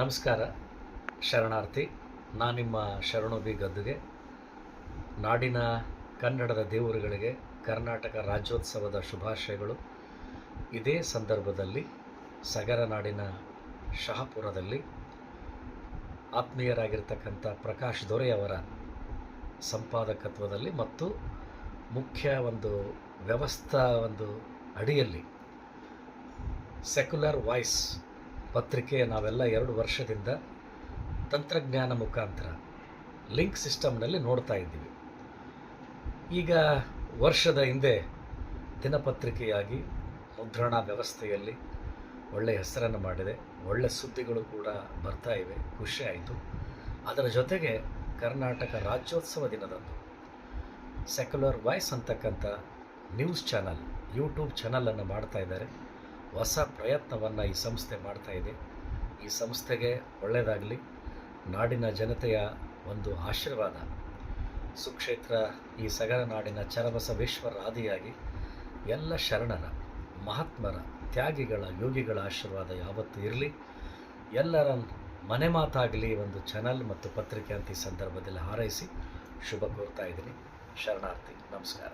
ನಮಸ್ಕಾರ, ಶರಣಾರ್ಥಿ. ನಾನು ನಿಮ್ಮ ಶರಣು ಬಿ. ಗದ್ದುಗೆ. ನಾಡಿನ ಕನ್ನಡದ ದೇವರುಗಳಿಗೆ ಕರ್ನಾಟಕ ರಾಜ್ಯೋತ್ಸವದ ಶುಭಾಶಯಗಳು. ಇದೇ ಸಂದರ್ಭದಲ್ಲಿ ಸಗರ ನಾಡಿನ ಶಹಾಪುರದಲ್ಲಿ ಆತ್ಮೀಯರಾಗಿರ್ತಕ್ಕಂಥ ಪ್ರಕಾಶ್ ದೊರೆಯವರ ಸಂಪಾದಕತ್ವದಲ್ಲಿ ಮತ್ತು ಮುಖ್ಯ ಒಂದು ವ್ಯವಸ್ಥಾ ಒಂದು ಅಡಿಯಲ್ಲಿ ಸೆಕ್ಯುಲರ್ ವಾಯ್ಸ್ ಪತ್ರಿಕೆ ನಾವೆಲ್ಲ ಎರಡು ವರ್ಷದಿಂದ ತಂತ್ರಜ್ಞಾನ ಮುಖಾಂತರ ಲಿಂಕ್ ಸಿಸ್ಟಮ್ನಲ್ಲಿ ನೋಡ್ತಾ ಇದ್ದೀವಿ. ಈಗ ವರ್ಷದ ಹಿಂದೆ ದಿನಪತ್ರಿಕೆಯಾಗಿ ಮುದ್ರಣ ವ್ಯವಸ್ಥೆಯಲ್ಲಿ ಒಳ್ಳೆಯ ಹೆಸರನ್ನು ಮಾಡಿದೆ. ಒಳ್ಳೆ ಸುದ್ದಿಗಳು ಕೂಡ ಬರ್ತಾ ಇವೆ. ಖುಷಿಯಾಯಿತು ಅದರ ಜೊತೆಗೆ ಕರ್ನಾಟಕ ರಾಜ್ಯೋತ್ಸವ ದಿನದಂದು ಸೆಕ್ಯುಲರ್ ವಾಯ್ಸ್ ಅಂತಕ್ಕಂಥ ನ್ಯೂಸ್ ಚಾನಲ್ ಯೂಟ್ಯೂಬ್ ಚಾನಲನ್ನು ಮಾಡ್ತಾ ಇದ್ದಾರೆ. ಹೊಸ ಪ್ರಯತ್ನವನ್ನು ಈ ಸಂಸ್ಥೆ ಮಾಡ್ತಾ ಇದೆ. ಈ ಸಂಸ್ಥೆಗೆ ಒಳ್ಳೆಯದಾಗಲಿ ನಾಡಿನ ಜನತೆಯ ಒಂದು ಆಶೀರ್ವಾದ. ಸುಕ್ಷೇತ್ರ ಈ ಸಗರ ನಾಡಿನ ಚರಬಸವೇಶ್ವರ ಆದಿಯಾಗಿ ಎಲ್ಲ ಶರಣರ, ಮಹಾತ್ಮರ, ತ್ಯಾಗಿಗಳ, ಯೋಗಿಗಳ ಆಶೀರ್ವಾದ ಯಾವತ್ತೂ ಇರಲಿ. ಎಲ್ಲರ ಮನೆ ಮಾತಾಗಲಿ ಒಂದು ಚಾನಲ್ ಮತ್ತು ಪತ್ರಿಕೆ ಅಂತ ಈ ಸಂದರ್ಭದಲ್ಲಿ ಹಾರೈಸಿ ಶುಭ ಕೋರ್ತಾ ಇದ್ದೀನಿ. ಶರಣಾರ್ಥಿ, ನಮಸ್ಕಾರ.